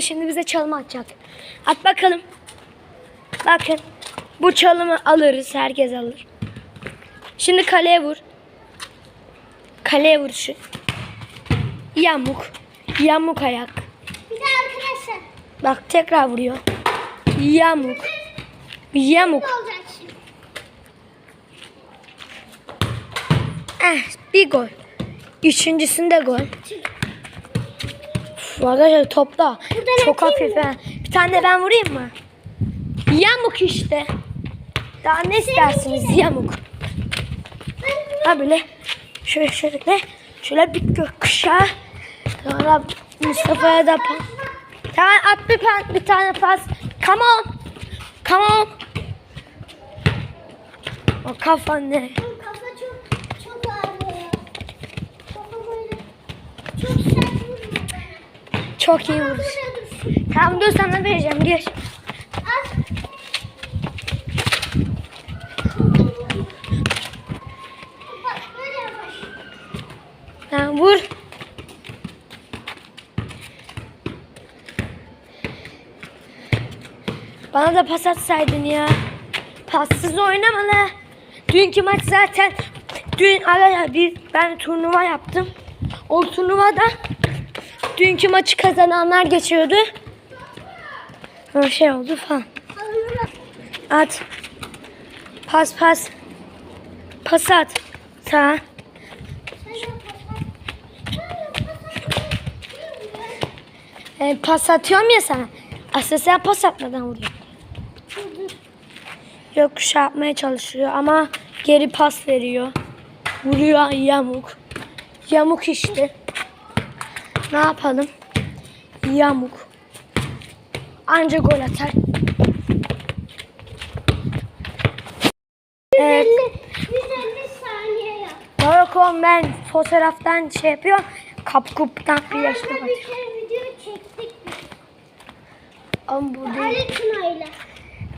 Şimdi bize çalım atacak. At bakalım. Bakın. Bu çalımı alırız. Herkes alır. Şimdi kaleye vur. Kaleye vuruşu. Yamuk. Yamuk ayak. Bir de arkadaşlar. Bak tekrar vuruyor. Yamuk. Yamuk. Eh, bir gol. Üçüncüsünde gol. Arkadaşlar topta. Buradan Çok hafif. ha. Bir tane ben vurayım mı? Yamuk işte. Daha ne istersiniz? Yamuk. Ha böyle. Şöyle şöyle. Şöyle bir gökkuşağı. Sonra Mustafa'ya da pas. Tamam at bir, pan, bir tane pas. Come on. Come on. O kafan ne? Benim kafa çok çok ağrıyor. Kafa böyle çok sert vuruyor. Çok iyi vuruş. Tamam dur sana vereceğim. Gir. Tamam vur. Bana da pas atsaydın ya. Passız oynamalı. Dünkü maç zaten dün araya bir ben turnuva yaptım. O turnuvada dünkü maçı kazananlar geçiyordu. O şey oldu falan. At. Pas pas. Pas at. Sağ. E, pas atıyorum ya sana. Aslında sen pas atmadan vuruyorsun. Yok şey yapmaya çalışıyor ama geri pas veriyor. Vuruyor yamuk. Yamuk işte. Ne yapalım? Yamuk. Anca gol atar. Evet. 150, 150 saniye yap. Morocco ben fotoğraftan şey yapıyor. Kapkuptan birleşme Arada var. bir kere video çektik. Ama bu değil. Ali Tuna'yla.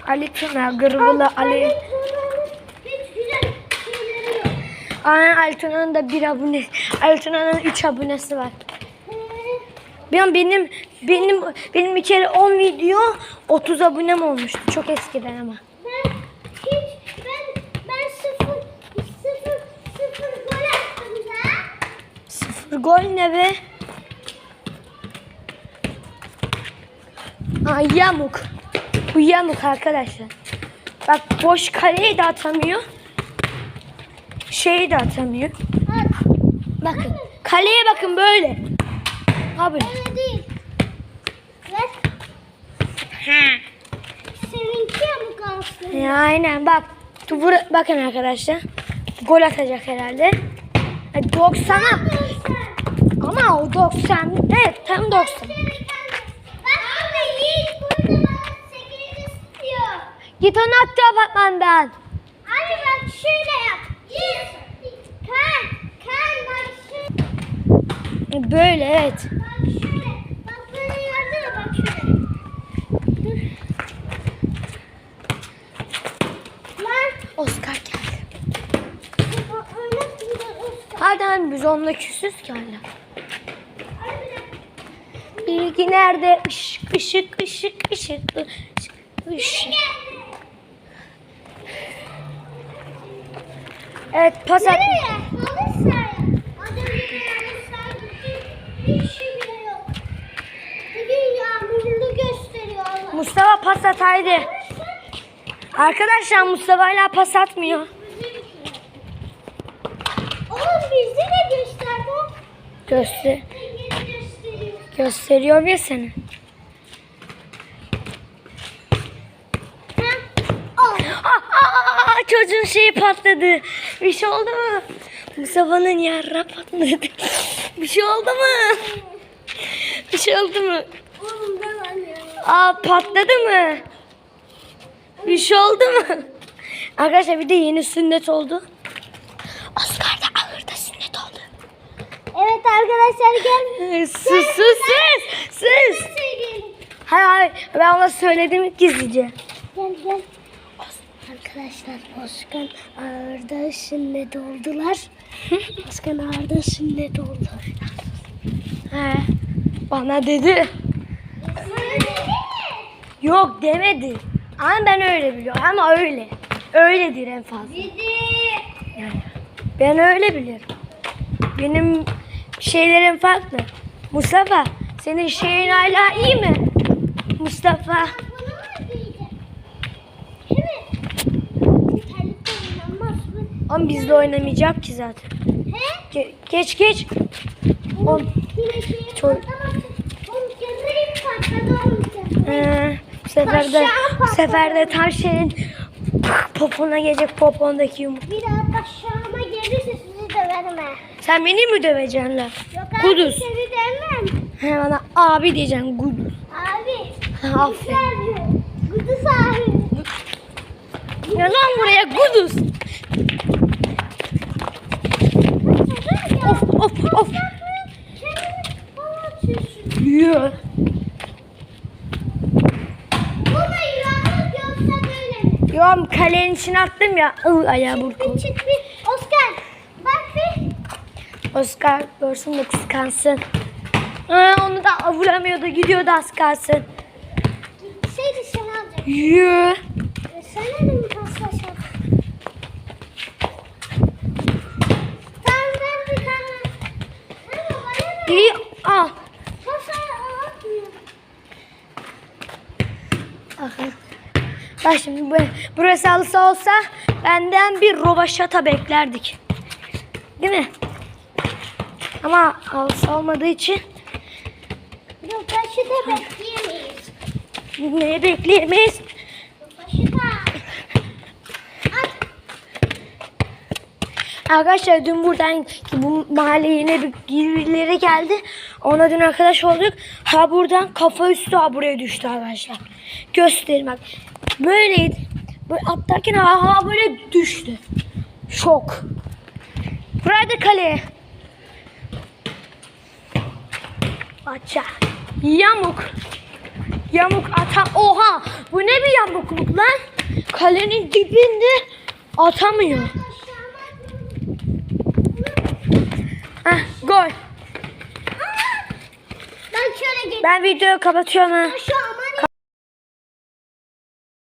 Ali Tuna, Gırvılı Ali. Aynen Ali Tuna'nın da bir abone. Ali Tuna'nın üç abonesi var. Ee, Benim benim benim kere 10 video 30 abonem olmuştu. Çok eskiden ama. ben hiç ben ben sıfır sıfır sıfır gol attım da. Sıfır gol ne be? Aa, yamuk. Bu yamuk arkadaşlar. Bak boş kaleyi de atamıyor. Şeyi de atamıyor. At. Bakın. Kaleye bakın böyle. Ha böyle. Öyle değil. Ver. Seninki yamuk aslında. Ya aynen bak. Bura- bakın arkadaşlar. Gol atacak herhalde. E, 90'a. Ama o 90. Evet tam 90. Bak burada Yiğit burada bana 8 istiyor. Git onu attı apartmandan. Abi bak şöyle yap. Yiğit. Kan. Kan bak şöyle. E, Böyle evet. Bak şöyle. Bak böyle yardım ya bak şöyle. Dur. Lan. Oscar geldi. Bak öyle bir de usta. Hadi abi biz onunla küsüz ki hala. Bilgi nerede? Işık ışık ışık ışık ışık ışık. Evet pas at. Mustafa pas at haydi. Arkadaşlar Mustafa hala pas atmıyor. Oğlum bizi de göster bu. Göster Beni gösteriyor. gösteriyor ya seni. Ha? Oh. Aa, aa, çocuğun şeyi patladı. Bir şey oldu mu? Mustafa'nın yarra patladı. Bir şey oldu mu? Bir şey oldu mu? Aa patladı mı? Bir şey oldu mu? Arkadaşlar bir de yeni sünnet oldu. Oscar da ahırda sünnet oldu. Evet arkadaşlar gel. Sus sus sus sus. Sevgilim. Hayır hayır ben ona söyledim gizlice. Gel gel. Arkadaşlar Oskan ağırda sünnet oldular. Oskan ağırda sünnet oldu. He, bana dedi. Yok demedi. Ama ben öyle biliyorum. Ama öyle. Öyledir en fazla. Didi. Yani ben öyle biliyorum. Benim şeylerim farklı. Mustafa senin şeyin hala iyi mi? Mustafa. Ama bizle oynamayacak ki zaten. Ge- geç geç. Oğlum, Yine Ço- patlamasın. Oğlum gözlerim patladı olacak. Ee, bu sefer de bu sefer de popona gelecek popondaki yumruk. Bir daha aşağıma gelirse. Sen beni mi döveceksin lan? Yok abi Kuduz. seni dövmem. He bana abi diyeceksin Kuduz. Abi. Ha, Aferin. Güzel Kuduz abi. Ya lan buraya Kuduz. Of of of. Yürü. Yo kalenin içine attım ya. Iı, ayağı burkuldu. Çık bir. Oscar görsün de kıskansın. Aa, onu da vuramıyordu gidiyordu az kalsın. Şeydi sen alacaksın. Yürü. E, Sen de mi paslaşalım? Tamam ben bir tane. Ama bana ne? İyi al. Bakın. Bak şimdi bu, burası halısı olsa benden bir robaşata beklerdik. Değil mi? Ama halısı olmadığı için Yok da bekleyemeyiz. neye bekleyemeyiz? Başı da. Arkadaşlar dün buradan ki bu mahalle yine bir birileri geldi. Ona dün arkadaş olduk. Ha buradan kafa üstü ha buraya düştü arkadaşlar. Göstereyim bak. Böyleydi. Böyle atlarken ha, ha böyle düştü. Şok. Buraya da kaleye. Aça. Yamuk. Yamuk ata. Oha. Bu ne bir yamukluk lan? Kalenin dibinde atamıyor. Heh, gol. Ben şöyle. Ben videoyu kapatıyorum ha.